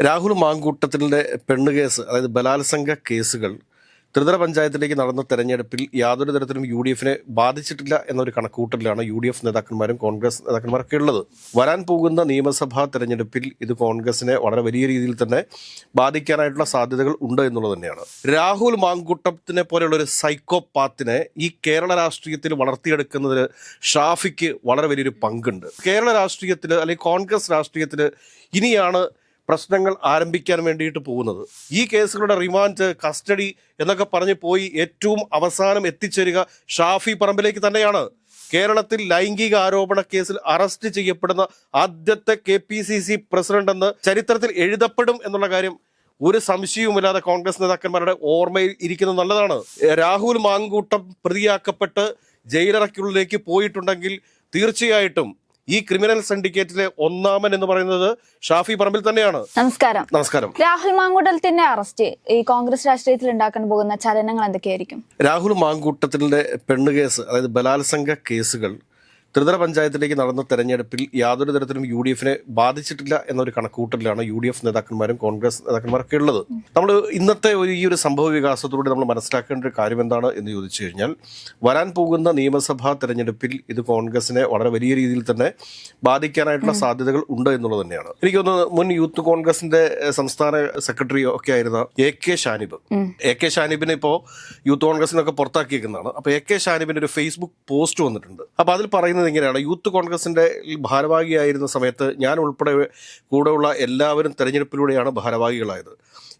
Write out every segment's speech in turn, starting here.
രാഹുൽ മാങ്കൂട്ടത്തിന്റെ പെണ്ണ് കേസ് അതായത് ബലാത്സംഗ കേസുകൾ ത്രിതല പഞ്ചായത്തിലേക്ക് നടന്ന തെരഞ്ഞെടുപ്പിൽ യാതൊരു തരത്തിലും യു ഡി എഫിനെ ബാധിച്ചിട്ടില്ല എന്നൊരു കണക്കൂട്ടലിലാണ് യു ഡി എഫ് നേതാക്കന്മാരും കോൺഗ്രസ് നേതാക്കന്മാരൊക്കെ ഉള്ളത്. വരാൻ പോകുന്ന നിയമസഭാ തെരഞ്ഞെടുപ്പിൽ ഇത് കോൺഗ്രസിനെ വളരെ വലിയ രീതിയിൽ തന്നെ ബാധിക്കാനായിട്ടുള്ള സാധ്യതകൾ ഉണ്ട് എന്നുള്ളത് തന്നെയാണ്. രാഹുൽ മാങ്കൂട്ടത്തിനെ പോലെയുള്ള ഒരു സൈക്കോപാത്തിനെ ഈ കേരള രാഷ്ട്രീയത്തിൽ വളർത്തിയെടുക്കുന്നതിൽ ഷാഫിക്ക് വളരെ വലിയൊരു പങ്കുണ്ട്. കേരള രാഷ്ട്രീയത്തിൽ അല്ലെങ്കിൽ കോൺഗ്രസ് രാഷ്ട്രീയത്തിൽ ഇനിയാണ് പ്രശ്നങ്ങൾ ആരംഭിക്കാൻ വേണ്ടിയിട്ട് പോകുന്നത്. ഈ കേസുകളുടെ റിമാൻഡ് കസ്റ്റഡി എന്നൊക്കെ പറഞ്ഞ് പോയി ഏറ്റവും അവസാനം എത്തിച്ചേരുക ഷാഫി പറമ്പിലേക്ക് തന്നെയാണ്. കേരളത്തിൽ ലൈംഗിക ആരോപണ കേസിൽ അറസ്റ്റ് ചെയ്യപ്പെടുന്ന ആദ്യത്തെ K P C C president എന്ന് ചരിത്രത്തിൽ എഴുതപ്പെടും എന്നുള്ള കാര്യം ഒരു സംശയവുമില്ലാതെ കോൺഗ്രസ് നേതാക്കന്മാരുടെ ഓർമ്മയിൽ ഇരിക്കുന്നത് നല്ലതാണ്. രാഹുൽ മാങ്കൂട്ടം പ്രതിയാക്കപ്പെട്ട് ജയിലറയ്ക്കുള്ളിലേക്ക് പോയിട്ടുണ്ടെങ്കിൽ തീർച്ചയായിട്ടും ഈ ക്രിമിനൽ സിൻഡിക്കേറ്റിലെ ഒന്നാമൻ എന്ന് പറയുന്നത് ഷാഫി പറമ്പിൽ തന്നെയാണ്. നമസ്കാരം. നമസ്കാരം. രാഹുൽ മാങ്കൂട്ടത്തിന്റെ അറസ്റ്റ്. ഈ കോൺഗ്രസ് രാഷ്ട്രീയത്തിൽ ഉണ്ടാക്കാൻ പോകുന്ന ചലനങ്ങൾ എന്തൊക്കെയായിരിക്കും? രാഹുൽ മാങ്കൂട്ടത്തിന്റെ പെണ്ണുകേസ് അതായത് ബലാത്സംഗ കേസുകൾ ത്രിതല പഞ്ചായത്തിലേക്ക് നടന്ന തെരഞ്ഞെടുപ്പിൽ യാതൊരു തരത്തിലും യു ഡി എഫിനെ ബാധിച്ചിട്ടില്ല എന്നൊരു കണക്കൂട്ടലിലാണ് യു ഡി എഫ് നേതാക്കന്മാരും കോൺഗ്രസ് നേതാക്കന്മാരൊക്കെ ഉള്ളത്. നമ്മൾ ഇന്നത്തെ ഒരു ഈ ഒരു സംഭവ വികാസത്തിലൂടെ നമ്മൾ മനസ്സിലാക്കേണ്ട ഒരു കാര്യം എന്താണ് എന്ന് ചോദിച്ചു കഴിഞ്ഞാൽ വരാൻ പോകുന്ന നിയമസഭാ തെരഞ്ഞെടുപ്പിൽ ഇത് കോൺഗ്രസിനെ വളരെ വലിയ രീതിയിൽ തന്നെ ബാധിക്കാനായിട്ടുള്ള സാധ്യതകൾ ഉണ്ട് എന്നുള്ളത് തന്നെയാണ്. എനിക്കൊന്ന് മുൻ യൂത്ത് കോൺഗ്രസിന്റെ സംസ്ഥാന സെക്രട്ടറി ഒക്കെ ആയിരുന്ന A K Shanib. A K ഷാനിബിനെ ഇപ്പോൾ യൂത്ത് കോൺഗ്രസിനൊക്കെ പുറത്താക്കിയേക്കുന്നതാണ്. അപ്പോൾ എ കെ ഷാനിബിന്റെ ഒരു ഫേസ്ബുക്ക് പോസ്റ്റ് വന്നിട്ടുണ്ട്. അപ്പോൾ അതിൽ പറയുന്നത് ഇങ്ങനെയാണ്. യൂത്ത് കോൺഗ്രസിന്റെ ഭാരവാഹിയായിരുന്ന സമയത്ത് ഞാൻ ഉൾപ്പെടെ കൂടെയുള്ള എല്ലാവരും തെരഞ്ഞെടുപ്പിലൂടെയാണ് ഭാരവാഹികളായത്.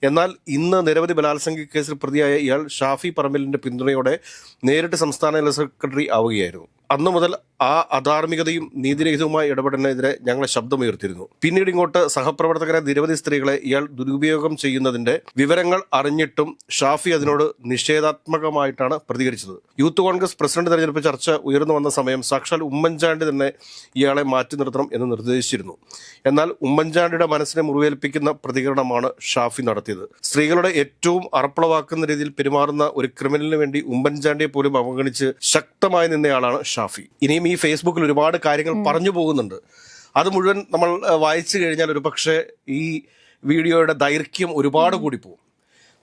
എന്നാൽ ഇന്ന് നിരവധി ബലാത്സംഗ കേസിൽ പ്രതിയായ ഇയാൾ ഷാഫി പറമ്പലിന്റെ പിന്തുണയോടെ നേരിട്ട് സംസ്ഥാന ജനറൽ സെക്രട്ടറി ആവുകയായിരുന്നു. അന്നു മുതൽ ആ അധാർമികതയും നീതിരഹിതവുമായ ഇടപെടലിനെതിരെ ഞങ്ങളെ ശബ്ദമുയർത്തിയിരുന്നു. പിന്നീട് ഇങ്ങോട്ട് സഹപ്രവർത്തകരെ നിരവധി സ്ത്രീകളെ ഇയാൾ ദുരുപയോഗം ചെയ്യുന്നതിന്റെ വിവരങ്ങൾ അറിഞ്ഞിട്ടും ഷാഫി അതിനോട് നിഷേധാത്മകമായിട്ടാണ് പ്രതികരിച്ചത്. യൂത്ത് കോൺഗ്രസ് പ്രസിഡന്റ് തെരഞ്ഞെടുപ്പ് ചർച്ച ഉയർന്നു വന്ന സമയം സാക്ഷാൽ ഉമ്മൻചാണ്ടി തന്നെ ഇയാളെ മാറ്റി നിർത്തണം എന്ന് നിർദ്ദേശിച്ചിരുന്നു. എന്നാൽ ഉമ്മൻചാണ്ടിയുടെ മനസ്സിനെ മുറിവേൽപ്പിക്കുന്ന പ്രതികരണമാണ് ഷാഫി നടത്തിയത്. സ്ത്രീകളുടെ ഏറ്റവും അർപ്പളവാക്കുന്ന രീതിയിൽ പെരുമാറുന്ന ഒരു ക്രിമിനലിന് വേണ്ടി ഉമ്മൻചാണ്ടിയെ പോലും അവഗണിച്ച് ശക്തമായി നിന്നയാളാണ് ഷാഫി. ഇനിയും ഈ ഫേസ്ബുക്കിൽ ഒരുപാട് കാര്യങ്ങൾ പറഞ്ഞു പോകുന്നുണ്ട്. അത് മുഴുവൻ നമ്മൾ വായിച്ചു കഴിഞ്ഞാൽ ഒരു പക്ഷേ ഈ വീഡിയോയുടെ ദൈർഘ്യം ഒരുപാട് കൂടി പോകും.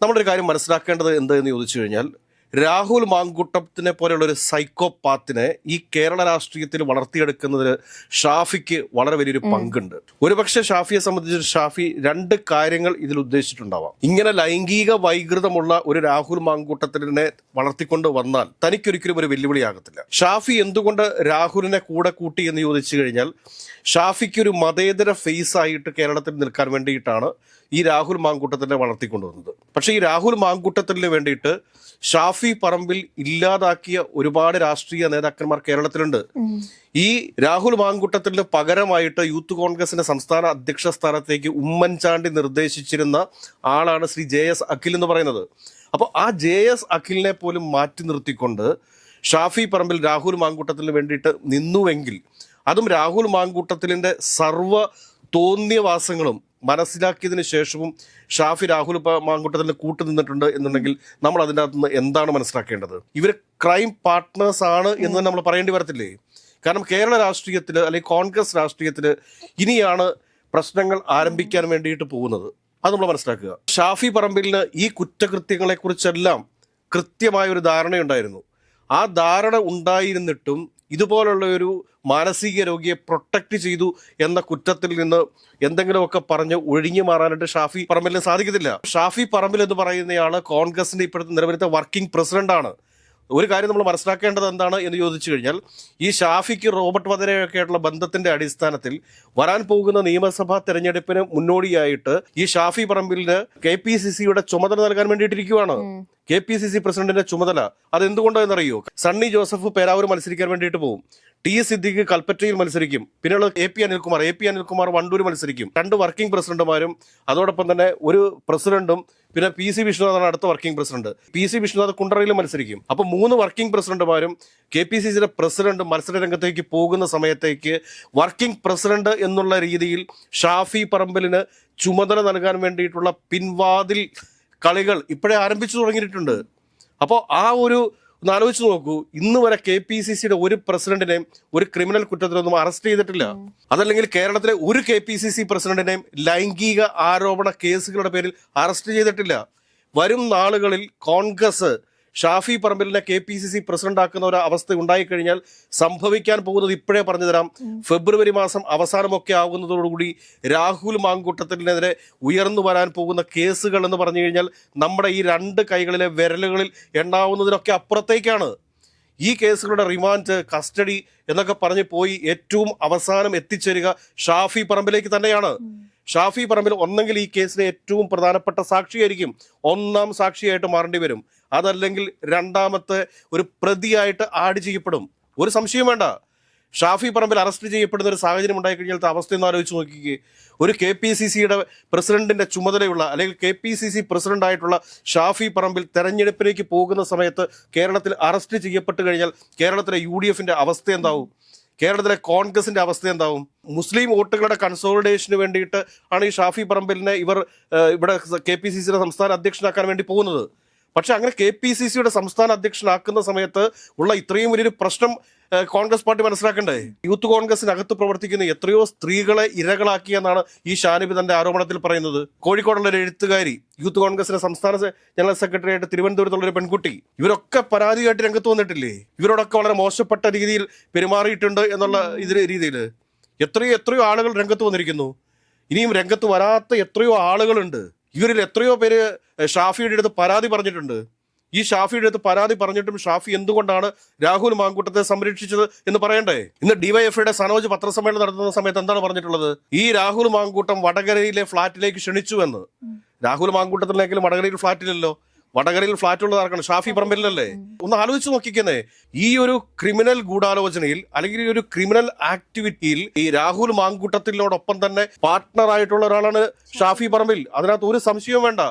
നമ്മളൊരു കാര്യം മനസ്സിലാക്കേണ്ടത് എന്തെന്ന് ചോദിച്ചു കഴിഞ്ഞാൽ രാഹുൽ മാങ്കുട്ടത്തിനെ പോലെയുള്ള ഒരു സൈക്കോപാത്തിനെ ഈ കേരള രാഷ്ട്രീയത്തിൽ വളർത്തിയെടുക്കുന്നതിൽ ഷാഫിക്ക് വളരെ വലിയൊരു പങ്കുണ്ട്. ഒരുപക്ഷെ ഷാഫിയെ സംബന്ധിച്ച് ഷാഫി രണ്ട് കാര്യങ്ങൾ ഇതിൽ ഉദ്ദേശിച്ചിട്ടുണ്ടാവാം. ഇങ്ങനെ ലൈംഗിക വൈകൃതമുള്ള ഒരു രാഹുൽ മാങ്കൂട്ടത്തിനെ വളർത്തിക്കൊണ്ട് വന്നാൽ തനിക്കൊരിക്കലും ഒരു വെല്ലുവിളിയാകത്തില്ല. ഷാഫി എന്തുകൊണ്ട് രാഹുലിനെ കൂടെ കൂട്ടി എന്ന് ചോദിച്ചു കഴിഞ്ഞാൽ ഷാഫിക്ക് ഒരു മതേതര ഫേസ് ആയിട്ട് കേരളത്തിൽ നിൽക്കാൻ വേണ്ടിയിട്ടാണ് ഈ രാഹുൽ മാങ്കൂട്ടത്തിനെ വളർത്തിക്കൊണ്ടുവന്നത്. പക്ഷേ ഈ രാഹുൽ മാങ്കൂട്ടത്തിന് വേണ്ടിയിട്ട് ഷാഫി പറമ്പിൽ ഇല്ലാതാക്കിയ ഒരുപാട് രാഷ്ട്രീയ നേതാക്കന്മാർ കേരളത്തിലുണ്ട്. ഈ രാഹുൽ മാങ്കൂട്ടത്തിന് പകരമായിട്ട് യൂത്ത് കോൺഗ്രസിന്റെ സംസ്ഥാന അധ്യക്ഷ സ്ഥാനത്തേക്ക് ഉമ്മൻചാണ്ടി നിർദ്ദേശിച്ചിരുന്ന ആളാണ് ശ്രീ ജെ എസ് അഖിൽ എന്ന് പറയുന്നത്. അപ്പോൾ ആ ജെ എസ് അഖിലിനെ പോലും മാറ്റി നിർത്തിക്കൊണ്ട് ഷാഫി പറമ്പിൽ രാഹുൽ മാങ്കൂട്ടത്തിന് വേണ്ടിയിട്ട് നിന്നുവെങ്കിൽ അതും രാഹുൽ മാങ്കൂട്ടത്തിലിന്റെ സർവ തോന്നിയവാസങ്ങളും മനസ്സിലാക്കിയതിന് ശേഷവും ഷാഫി രാഹുൽ പ- കൂട്ട് നിന്നിട്ടുണ്ട് എന്നുണ്ടെങ്കിൽ നമ്മൾ അതിന്റെ അകത്ത് നിന്ന് എന്താണ് മനസ്സിലാക്കേണ്ടത്? ഇവർ ക്രൈം പാർട്ട്നേഴ്സ് ആണ് എന്ന് നമ്മൾ പറയേണ്ടി വരത്തില്ലേ? കാരണം കേരള രാഷ്ട്രീയത്തിൽ അല്ലെങ്കിൽ കോൺഗ്രസ് രാഷ്ട്രീയത്തിൽ ഇനിയാണ് പ്രശ്നങ്ങൾ ആരംഭിക്കാൻ വേണ്ടിയിട്ട് പോകുന്നത്. അത് നമ്മൾ മനസ്സിലാക്കുക. ഷാഫി പറമ്പിലിന് ഈ കുറ്റകൃത്യങ്ങളെക്കുറിച്ചെല്ലാം കൃത്യമായ ഒരു ധാരണയുണ്ടായിരുന്നു. ആ ധാരണ ഉണ്ടായിരുന്നിട്ടും ഇതുപോലുള്ള ഒരു മാനസിക രോഗിയെ പ്രൊട്ടക്ട് ചെയ്തു എന്ന കുറ്റത്തിൽ നിന്ന് എന്തെങ്കിലുമൊക്കെ പറഞ്ഞ് ഒഴിഞ്ഞു മാറാനായിട്ട് ഷാഫി പറമ്പലിന് സാധിക്കത്തില്ല. ഷാഫി പറമ്പിൽ എന്ന് പറയുന്നയാൾ കോൺഗ്രസിന്റെ ഇപ്പോഴത്തെ നിലവിലത്തെ വർക്കിംഗ് പ്രസിഡന്റ് ആണ്. ഒരു കാര്യം നമ്മൾ മനസ്സിലാക്കേണ്ടത് എന്താണ് എന്ന് ചോദിച്ചു കഴിഞ്ഞാൽ ഈ ഷാഫിക്ക് റോബർട്ട് വധരയൊക്കെ ആയിട്ടുള്ള ബന്ധത്തിന്റെ അടിസ്ഥാനത്തിൽ വരാൻ പോകുന്ന നിയമസഭാ തെരഞ്ഞെടുപ്പിന് മുന്നോടിയായിട്ട് ഈ ഷാഫി പറമ്പിലിന് കെ പി സി സിയുടെ ചുമതല നൽകാൻ വേണ്ടിയിട്ടിരിക്കുവാണ്. കെ പി സി സി പ്രസിഡന്റിന്റെ ചുമതല അതെന്തുകൊണ്ടോ എന്നറിയോ? സണ്ണി ജോസഫ് പേരാവൂർ മത്സരിക്കാൻ വേണ്ടിയിട്ട് പോകും ടി എസ് സിദ്ദിഖ് കൽപ്പറ്റയിൽ മത്സരിക്കും. പിന്നെയുള്ള A P Anil Kumar. A P Anil Kumar Wandoor മത്സരിക്കും. രണ്ട് വർക്കിംഗ് പ്രസിഡന്റുമാരും അതോടൊപ്പം തന്നെ ഒരു പ്രസിഡന്റും പിന്നെ പി സി വിഷ്ണുനാഥാണ് അടുത്ത working president. P C Vishnunath കുണ്ടറയിൽ മത്സരിക്കും. അപ്പൊ മൂന്ന് വർക്കിംഗ് പ്രസിഡന്റുമാരും കെ പി സി സിയുടെ പ്രസിഡന്റ് മത്സര രംഗത്തേക്ക് പോകുന്ന സമയത്തേക്ക് വർക്കിംഗ് പ്രസിഡന്റ് എന്നുള്ള രീതിയിൽ ഷാഫി പറമ്പലിന് ചുമതല നൽകാൻ വേണ്ടിയിട്ടുള്ള പിൻവാതിൽ കളികൾ ഇപ്പോഴേ ആരംഭിച്ചു തുടങ്ങിയിട്ടുണ്ട്. അപ്പോൾ ആ ഒരു ഒന്ന് ആലോചിച്ച് നോക്കൂ. ഇന്ന് വരെ കെ പി സി സിയുടെ ഒരു പ്രസിഡന്റിനെയും ഒരു ക്രിമിനൽ കുറ്റത്തിനൊന്നും അറസ്റ്റ് ചെയ്തിട്ടില്ല. അതല്ലെങ്കിൽ കേരളത്തിലെ ഒരു കെ പി സി സി പ്രസിഡന്റിനെയും ലൈംഗിക ആരോപണ കേസുകളുടെ പേരിൽ അറസ്റ്റ് ചെയ്തിട്ടില്ല. വരും നാളുകളിൽ Congress Shafi പറമ്പിലിനെ K P C C president ആക്കുന്ന ഒരു അവസ്ഥ ഉണ്ടായിക്കഴിഞ്ഞാൽ സംഭവിക്കാൻ പോകുന്നത് ഇപ്പോഴേ പറഞ്ഞു തരാം ഫെബ്രുവരി മാസം അവസാനമൊക്കെ ആകുന്നതോടുകൂടി രാഹുൽ മാങ്കൂട്ടത്തിനെതിരെ ഉയർന്നു വരാൻ പോകുന്ന കേസുകൾ എന്ന് പറഞ്ഞു കഴിഞ്ഞാൽ നമ്മുടെ ഈ രണ്ട് കൈകളിലെ വിരലുകളിൽ എണ്ണാവുന്നതിനൊക്കെ അപ്പുറത്തേക്കാണ്. ഈ കേസുകളുടെ റിമാൻഡ് കസ്റ്റഡി എന്നൊക്കെ പറഞ്ഞു പോയി ഏറ്റവും അവസാനം എത്തിച്ചേരുക ഷാഫി പറമ്പിലേക്ക് തന്നെയാണ്. ഷാഫി പറമ്പിൽ ഒന്നെങ്കിൽ ഈ കേസിലെ ഏറ്റവും പ്രധാനപ്പെട്ട സാക്ഷിയായിരിക്കും ഒന്നാം സാക്ഷിയായിട്ട് മാറേണ്ടി വരും. അതല്ലെങ്കിൽ രണ്ടാമത്തെ ഒരു പ്രതിയായിട്ട് ആഡ് ചെയ്യപ്പെടും. ഒരു സംശയം വേണ്ട. ഷാഫി പറമ്പിൽ അറസ്റ്റ് ചെയ്യപ്പെടുന്ന ഒരു സാഹചര്യം ഉണ്ടായിക്കഴിഞ്ഞാൽ അവസ്ഥ ഒന്ന് ആലോചിച്ച് നോക്കിക്കേ. ഒരു കെ പി സി സിയുടെ പ്രസിഡന്റിന്റെ ചുമതലയുള്ള അല്ലെങ്കിൽ K P C C president ആയിട്ടുള്ള ഷാഫി പറമ്പിൽ തെരഞ്ഞെടുപ്പിലേക്ക് പോകുന്ന സമയത്ത് കേരളത്തിൽ അറസ്റ്റ് ചെയ്യപ്പെട്ട് കഴിഞ്ഞാൽ കേരളത്തിലെ യു ഡി എഫിന്റെ അവസ്ഥ എന്താവും? കേരളത്തിലെ കോൺഗ്രസിന്റെ അവസ്ഥ എന്താവും? മുസ്ലിം വോട്ടുകളുടെ കൺസോളിഡേഷന് വേണ്ടിയിട്ട് ആണ് ഈ ഷാഫി പറമ്പിലിനെ ഇവർ ഇവിടെ കെ പി സി സിയുടെ സംസ്ഥാന അധ്യക്ഷനാക്കാൻ വേണ്ടി പോകുന്നത്. പക്ഷെ അങ്ങനെ കെ പി സി സിയുടെ സംസ്ഥാന അധ്യക്ഷനാക്കുന്ന സമയത്ത് ഉള്ള ഇത്രയും വലിയൊരു പ്രശ്നം കോൺഗ്രസ് പാർട്ടി മനസ്സിലാക്കണ്ടേ? യൂത്ത് കോൺഗ്രസിനകത്ത് പ്രവർത്തിക്കുന്ന എത്രയോ സ്ത്രീകളെ ഇരകളാക്കിയെന്നാണ് ഈ ഷാനിബി തന്റെ ആരോപണത്തിൽ പറയുന്നത്. കോഴിക്കോടുള്ള ഒരു എഴുത്തുകാരി യൂത്ത് കോൺഗ്രസിന്റെ സംസ്ഥാന ജനറൽ സെക്രട്ടറി ആയിട്ട് തിരുവനന്തപുരത്തുള്ള ഒരു പെൺകുട്ടി. ഇവരൊക്കെ പരാതിയായിട്ട് രംഗത്ത് വന്നിട്ടില്ലേ? ഇവരോടൊക്കെ വളരെ മോശപ്പെട്ട രീതിയിൽ പെരുമാറിയിട്ടുണ്ട് എന്നുള്ള ഇതിൽ രീതിയിൽ എത്രയോ എത്രയോ ആളുകൾ രംഗത്ത് വന്നിരിക്കുന്നു. ഇനിയും രംഗത്ത് വരാത്ത എത്രയോ ആളുകളുണ്ട്. ഇവരിൽ എത്രയോ പേര് ഷാഫിയുടെ അടുത്ത് പരാതി പറഞ്ഞിട്ടുണ്ട്. ഈ ഷാഫിയുടെ അടുത്ത് പരാതി പറഞ്ഞിട്ടും ഷാഫി എന്തുകൊണ്ടാണ് രാഹുൽ മാങ്കൂട്ടത്തെ സംരക്ഷിച്ചത് എന്ന് പറയണ്ടേ? ഇന്ന് ഡിവൈഎഫ്ഐയുടെ സനോജ് പത്രസമ്മേളനം നടത്തുന്ന സമയത്ത് എന്താണ് പറഞ്ഞിട്ടുള്ളത്? ഈ രാഹുൽ മാങ്കൂട്ടം വടകരയിലെ ഫ്ളാറ്റിലേക്ക് ക്ഷണിച്ചു എന്ന് രാഹുൽ മാങ്കൂട്ടത്തിലേക്കെങ്കിലും വടകരയിൽ ഫ്ളാറ്റിലല്ലോ വടകരയിൽ ഫ്ലാറ്റ് ഉള്ളത് ആർക്കാണ്? ഷാഫി പറമ്പിലല്ലേ ഒന്ന് ആലോചിച്ച് നോക്കിക്കുന്നേ ഈ ഒരു ക്രിമിനൽ ഗൂഢാലോചനയിൽ അല്ലെങ്കിൽ ഈ ഒരു ക്രിമിനൽ ആക്ടിവിറ്റിയിൽ ഈ രാഹുൽ മാങ്കൂട്ടത്തിലോടൊപ്പം തന്നെ പാർട്ട്ണർ ആയിട്ടുള്ള ഒരാളാണ് ഷാഫി പറമ്പിൽ. അതിനകത്ത് ഒരു സംശയവും വേണ്ട.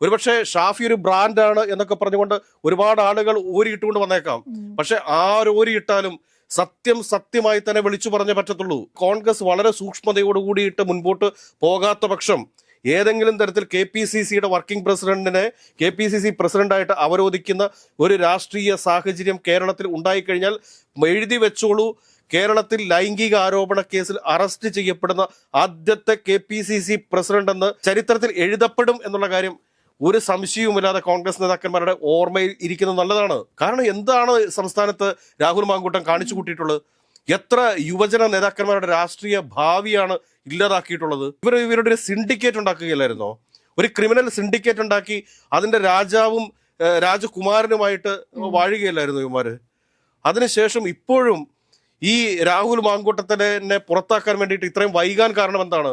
ഒരുപക്ഷെ ഷാഫി ഒരു ബ്രാൻഡാണ് എന്നൊക്കെ പറഞ്ഞുകൊണ്ട് ഒരുപാട് ആളുകൾ ഓരിയിട്ടുകൊണ്ട് വന്നേക്കാം. പക്ഷെ ആര് ഊരിയിട്ടാലും സത്യം സത്യമായി തന്നെ വിളിച്ചു പറഞ്ഞേ പറ്റത്തുള്ളൂ. കോൺഗ്രസ് വളരെ സൂക്ഷ്മതയോടുകൂടിയിട്ട് മുൻപോട്ട് പോകാത്ത പക്ഷം ഏതെങ്കിലും തരത്തിൽ കെ പി സി സിയുടെ വർക്കിംഗ് പ്രസിഡന്റിനെ കെ പി സി സി പ്രസിഡന്റായിട്ട് അവരോധിക്കുന്ന ഒരു രാഷ്ട്രീയ സാഹചര്യം കേരളത്തിൽ ഉണ്ടായിക്കഴിഞ്ഞാൽ എഴുതി വെച്ചോളൂ. കേരളത്തിൽ ലൈംഗിക ആരോപണ കേസിൽ അറസ്റ്റ് ചെയ്യപ്പെടുന്ന ആദ്യത്തെ K P C C president എന്ന് ചരിത്രത്തിൽ എഴുതപ്പെടും എന്നുള്ള കാര്യം ഒരു സംശയവുമില്ലാതെ കോൺഗ്രസ് നേതാക്കന്മാരുടെ ഓർമ്മയിൽ ഇരിക്കുന്നത് നല്ലതാണ്. കാരണം എന്താണ് സംസ്ഥാനത്ത് രാഹുൽ മാങ്കൂട്ടം കാണിച്ചു കൂട്ടിയിട്ടുള്ളത്? എത്ര യുവജന നേതാക്കന്മാരുടെ രാഷ്ട്രീയ ഭാവിയാണ് ഇല്ലാതാക്കിയിട്ടുള്ളത്? ഇവർ ഇവരുടെ ഒരു സിൻഡിക്കേറ്റ് ഉണ്ടാക്കുകയല്ലായിരുന്നോ? ഒരു ക്രിമിനൽ സിൻഡിക്കേറ്റ് ഉണ്ടാക്കി അതിന്റെ രാജാവും രാജകുമാരനുമായിട്ട് വാഴുകയല്ലായിരുന്നു ഇവന്മാര്? അതിനുശേഷം ഇപ്പോഴും ഈ രാഹുൽ മാങ്കൂട്ടത്തിനെ പുറത്താക്കാൻ വേണ്ടിയിട്ട് ഇത്രയും വൈകാൻ കാരണം എന്താണ്?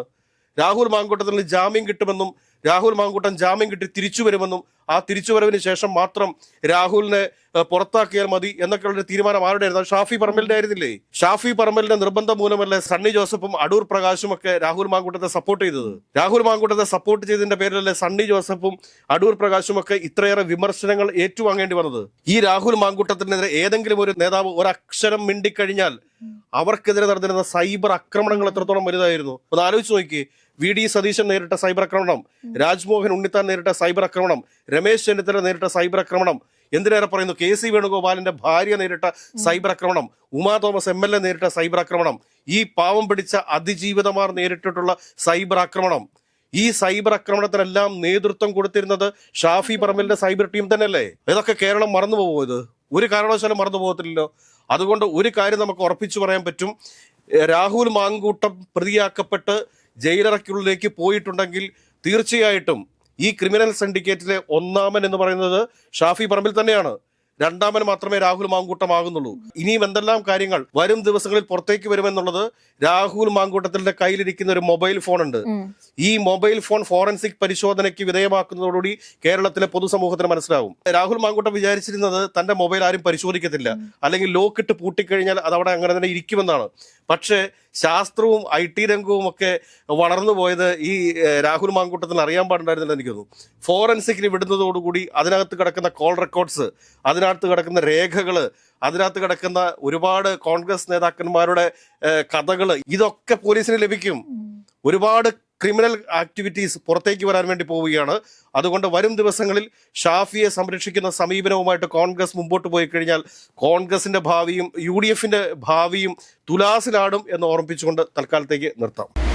രാഹുൽ മാങ്കൂട്ടത്തിന് ജാമ്യം കിട്ടുമെന്നും രാഹുൽ മാങ്കൂട്ടം ജാമ്യം കിട്ടി തിരിച്ചു വരുമെന്നും ആ തിരിച്ചുവരവിന് ശേഷം മാത്രം രാഹുലിനെ പുറത്താക്കിയാൽ മതി എന്നൊക്കെയുള്ള തീരുമാനം ആരുടെ ആയിരുന്നു ഷാഫി പറമ്പലിന്റെ ആയിരുന്നില്ലേ? ഷാഫി പറമ്പലിന്റെ നിർബന്ധം മൂലമല്ലേ സണ്ണി ജോസഫും അടൂർ പ്രകാശും ഒക്കെ രാഹുൽ മാങ്കൂട്ടത്തെ സപ്പോർട്ട് ചെയ്തത്? രാഹുൽ മാങ്കൂട്ടത്തെ സപ്പോർട്ട് ചെയ്തതിന്റെ പേരിലല്ലേ സണ്ണി ജോസഫും അടൂർ പ്രകാശും ഒക്കെ ഇത്രയേറെ വിമർശനങ്ങൾ ഏറ്റുവാങ്ങേണ്ടി വന്നത്? ഈ രാഹുൽ മാങ്കൂട്ടത്തിനെതിരെ ഏതെങ്കിലും ഒരു നേതാവ് ഒരക്ഷരം മിണ്ടിക്കഴിഞ്ഞാൽ അവർക്കെതിരെ നടന്നിരുന്ന സൈബർ ആക്രമണങ്ങൾ എത്രത്തോളം വലുതായിരുന്നു? ഒന്ന് ആലോചിച്ച് നോക്കി വി ഡി സതീശൻ നേരിട്ട സൈബർ ആക്രമണം രാജ്മോഹൻ ഉണ്ണിത്താൻ നേരിട്ട സൈബർ ആക്രമണം രമേശ് ചെന്നിത്തല നേരിട്ട സൈബർ ആക്രമണം എന്തിനേറെ പറയുന്നു? കെ സി വേണുഗോപാലിന്റെ ഭാര്യ നേരിട്ട സൈബർ ആക്രമണം Uma Thomas M L A നേരിട്ട സൈബർ ആക്രമണം ഈ പാവം പിടിച്ച അതിജീവിതമാർ നേരിട്ടിട്ടുള്ള സൈബർ ആക്രമണം. ഈ സൈബർ ആക്രമണത്തിനെല്ലാം നേതൃത്വം കൊടുത്തിരുന്നത് ഷാഫി പറമ്പലിന്റെ സൈബർ ടീം തന്നെയല്ലേ? ഇതൊക്കെ കേരളം മറന്നു പോകുമോ ഇത്? ഒരു കാരണവശാലും മറന്നു പോകത്തില്ലല്ലോ. അതുകൊണ്ട് ഒരു കാര്യം നമുക്ക് ഉറപ്പിച്ചു പറയാൻ പറ്റും. രാഹുൽ മാങ്കൂട്ടം പ്രതിയാക്കപ്പെട്ട് ജയിലറയ്ക്കുള്ളിലേക്ക് പോയിട്ടുണ്ടെങ്കിൽ തീർച്ചയായിട്ടും ഈ ക്രിമിനൽ സിൻഡിക്കേറ്റിലെ ഒന്നാമൻ എന്ന് പറയുന്നത് ഷാഫി പറമ്പിൽ തന്നെയാണ്. രണ്ടാമൻ മാത്രമേ രാഹുൽ മാങ്കൂട്ടമാകുന്നുള്ളൂ. ഇനിയും എന്തെല്ലാം കാര്യങ്ങൾ വരും ദിവസങ്ങളിൽ പുറത്തേക്ക് വരുമെന്നുള്ളത് രാഹുൽ മാങ്കൂട്ടത്തിന്റെ കയ്യിലിരിക്കുന്ന ഒരു മൊബൈൽ ഫോൺ ഉണ്ട് ഈ മൊബൈൽ ഫോൺ ഫോറൻസിക് പരിശോധനയ്ക്ക് വിധേയമാക്കുന്നതോടുകൂടി കേരളത്തിലെ പൊതുസമൂഹത്തിന് മനസ്സിലാവും. രാഹുൽ മാങ്കൂട്ടം വിചാരിച്ചിരുന്നത് തന്റെ മൊബൈൽ ആരും പരിശോധിക്കത്തില്ല. അല്ലെങ്കിൽ ലോക്കിട്ട് പൂട്ടിക്കഴിഞ്ഞാൽ അത് അവിടെ അങ്ങനെ തന്നെ ഇരിക്കുമെന്നാണ്. പക്ഷേ ശാസ്ത്രവും ഐ ടി രംഗവും ഒക്കെ വളർന്നു പോയത് ഈ രാഹുൽ മാങ്കൂട്ടത്തിന് അറിയാൻ പാടുണ്ടായിരുന്നില്ല എനിക്ക് തോന്നുന്നു ഫോറൻസിക്കിന് വിടുന്നതോടുകൂടി അതിനകത്ത് കിടക്കുന്ന കോൾ റെക്കോർഡ്സ് അതിനകത്ത് കിടക്കുന്ന രേഖകൾ അതിനകത്ത് കിടക്കുന്ന ഒരുപാട് കോൺഗ്രസ് നേതാക്കന്മാരുടെ കഥകൾ ഇതൊക്കെ പോലീസിന് ലഭിക്കും. ഒരുപാട് ക്രിമിനൽ ആക്ടിവിറ്റീസ് പുറത്തേക്ക് വരാൻ വേണ്ടി പോവുകയാണ്. അതുകൊണ്ട് വരും ദിവസങ്ങളിൽ ഷാഫിയെ സംരക്ഷിക്കുന്ന സമീപനവുമായിട്ട് കോൺഗ്രസ് മുമ്പോട്ട് പോയി കഴിഞ്ഞാൽ കോൺഗ്രസിന്റെ ഭാവിയും യു ഡി എഫിന്റെ ഭാവിയും തുലാസിലാടും എന്ന് ഓർമ്മിപ്പിച്ചുകൊണ്ട് തൽക്കാലത്തേക്ക് നിർത്താം.